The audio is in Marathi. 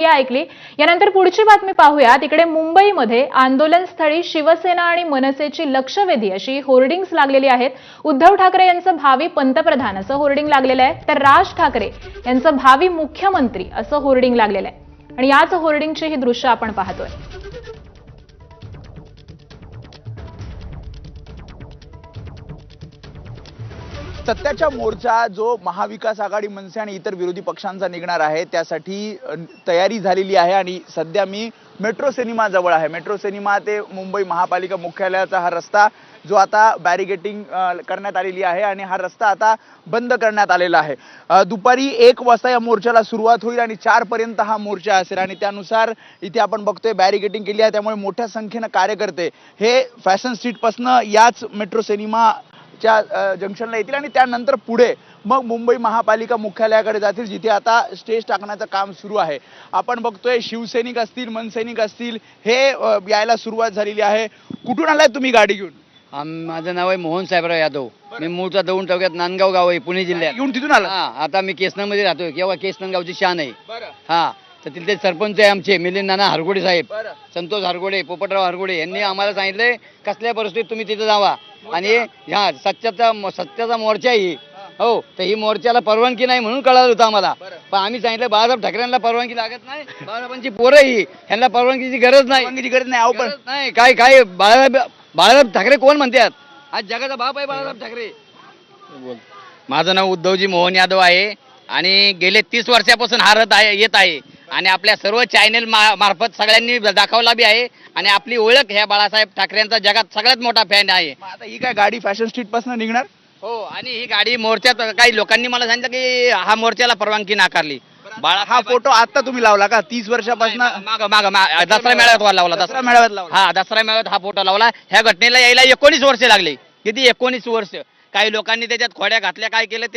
या ऐकली. यानंतर पुढची बातमी पाहूया. तिकडे मुंबईमध्ये आंदोलनस्थळी शिवसेना आणि मनसेची लक्षवेधी अशी होर्डिंग्स लागलेली आहेत. उद्धव ठाकरे यांचं भावी पंतप्रधान असं होर्डिंग लागलेलं आहे. तर राज ठाकरे यांचं भावी मुख्यमंत्री असं होर्डिंग लागलेलं आहे. आणि याच होर्डिंगची ही दृश्य आपण पाहतोय. सत्याच्या मोर्चा जो महाविकास आघाडी मनसे आणि इतर विरोधी पक्षांचा निघणार आहे त्यासाठी तयारी झालेली आहे आणि सध्या मी मेट्रो सिनेमा जवळ आहे. मेट्रो सिनेमा ते मुंबई महापालिका मुख्यालयाचा हा रस्ता जो आता बॅरिगेटिंग करण्यात आलेली आहे आणि हा रस्ता आता बंद करण्यात आलेला आहे. दुपारी एक वाजता या मोर्चाला सुरुवात होईल आणि चार पर्यंत हा मोर्चा असेल आणि त्यानुसार इथे आपण बघतोय बॅरिगेटिंग केली आहे. त्यामुळे मोठ्या संख्येनं कार्यकर्ते हे फॅशन स्ट्रीटपासनं याच मेट्रो सिनेमा च्या जंक्शनला येतील आणि त्यानंतर पुढे मग मुंबई महापालिका मुख्यालयाकडे जातील जिथे आता स्टेज टाकण्याचं काम सुरू आहे. आपण बघतोय शिवसैनिक असतील मनसैनिक असतील हे यायला सुरुवात झालेली आहे. कुठून आलाय तुम्ही गाडी घेऊन? माझं नाव आहे मोहन साहेबराव यादव. मी मूळचा दौंड तालुक्यात नांदगाव गाव आहे पुणे जिल्ह्यात. घेऊन तिथून आला? आता मी केसनमध्ये राहतोय. किंवा केसनन गावची शान आहे. हा. तर तिथले सरपंच आहे आमचे मिलिंद नाना हरगोडे साहेब संतोष हरगोडे पोपटराव हरगोडे यांनी आम्हाला सांगितलंय कसल्या परिस्थितीत तुम्ही तिथे जावा. आणि ह्या सत्याचा सत्याचा मोर्चा ही. हो तर ही मोर्चाला परवानगी नाही म्हणून कळालं होतं आम्हाला. पण आम्ही सांगितलं बाळासाहेब ठाकरेंना परवानगी लागत नाही बाळासाहेबांची पोरं ही ह्यांना परवानगीची गरज नाही. गरज नाही अहो पण. नाही. काय काय बाळासाहेब बाळासाहेब ठाकरे कोण म्हणतात? आज जगाचा बाप आहे बाळासाहेब ठाकरे. माझं नाव उद्धवजी मोहन यादव आहे आणि गेले तीस वर्षापासून हारत आहे येत आहे. आणि आपल्या सर्व चॅनेल मार्फत सगळ्यांनी दाखवला बी आहे. आणि आपली ओळख ह्या बाळासाहेब ठाकरेंचा जगात सगळ्यात मोठा फॅन आहे. मग आता ही काय गाडी फॅशन स्ट्रीटपासून निघणार? हो आणि ही गाडी मोर्चात काही लोकांनी मला सांगितलं की हा मोर्चाला परवानगी नाकारली. बाळा हा फोटो आता तुम्ही लावला का? तीस वर्षापासून? माग माग दसरा मेळाव्यात लावला दसरा दसरा. मेळाव्यात लावला. हा दसरा मेळाव्यात हा फोटो लावला. ह्या घटनेला यायला एकोणीस वर्ष लागली. किती? एकोणीस वर्ष. काही लोकांनी त्याच्यात खोड्या घातल्या काय केलं ते